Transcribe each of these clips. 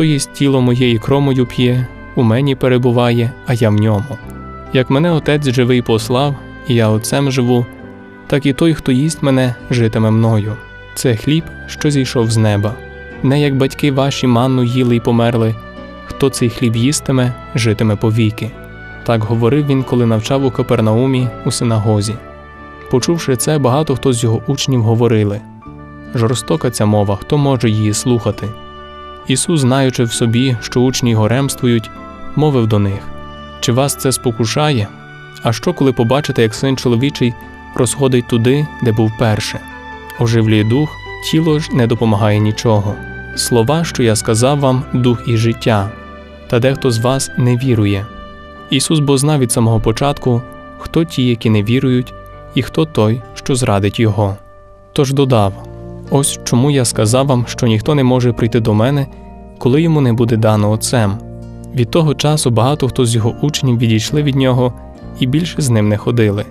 Хто їсть тіло моє і кров мою п'є, у мені перебуває, а я в ньому. Як мене Отець живий послав, і я Отцем живу, так і той, хто їсть мене, житиме мною. Це хліб, що зійшов з неба. Не як батьки ваші манну їли й померли, хто цей хліб їстиме, житиме повіки. Так говорив він, коли навчав у Капернаумі у синагозі. Почувши це, багато хто з його учнів говорили жорстока ця мова, хто може її слухати. Ісус, знаючи в собі, що учні його ремствують, мовив до них Чи вас це спокушає? А що, коли побачите, як син чоловічий розходить туди, де був перше? Оживлює дух, тіло ж не допомагає нічого. Слова, що я сказав вам, дух і життя, та дехто з вас не вірує. Ісус бо знав від самого початку, хто ті, які не вірують, і хто той, що зрадить Його. Тож додав: Ось чому я сказав вам, що ніхто не може прийти до мене, коли йому не буде дано Отцем. Від того часу багато хто з його учнів відійшли від нього і більше з ним не ходили.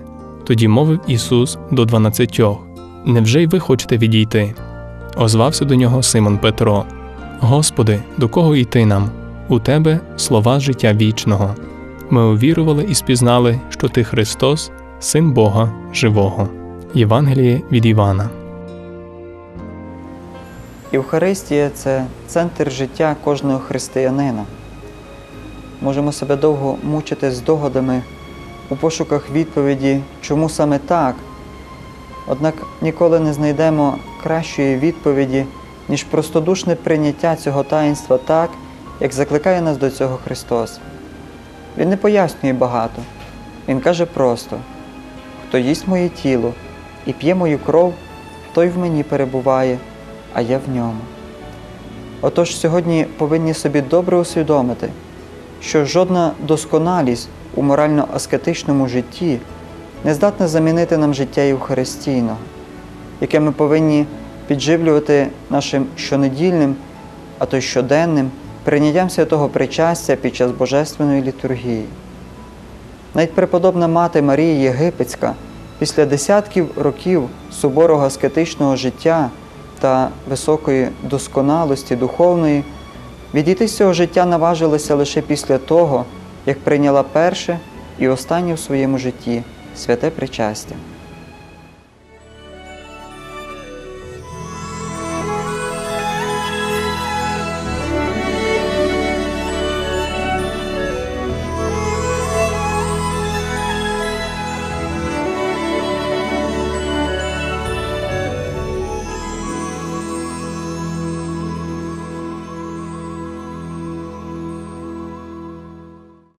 Тоді мовив Ісус до дванадцятьох: Невже й ви хочете відійти? Озвався до нього Симон Петро: Господи, до кого йти нам? У тебе слова життя вічного. Ми увірували і спізнали, що ти Христос, Син Бога Живого. Євангеліє від Івана. Євхаристія це центр життя кожного християнина. Можемо себе довго мучити з догадами у пошуках відповіді, чому саме так. Однак ніколи не знайдемо кращої відповіді, ніж простодушне прийняття цього таїнства так, як закликає нас до цього Христос. Він не пояснює багато. Він каже просто: хто їсть моє тіло і п'є мою кров, той в мені перебуває, а я в ньому. Отож сьогодні повинні собі добре усвідомити, що жодна досконалість у морально-аскетичному житті не здатна замінити нам життя Євхаристійного, яке ми повинні підживлювати нашим щонедільним, а то й щоденним прийняттям святого причастя під час Божественної літургії. Навіть преподобна мати Марія Єгипетська після десятків років суворого аскетичного життя та високої досконалості духовної відійти з цього життя наважилася лише після того, як прийняла перше і останнє в своєму житті святе причастя.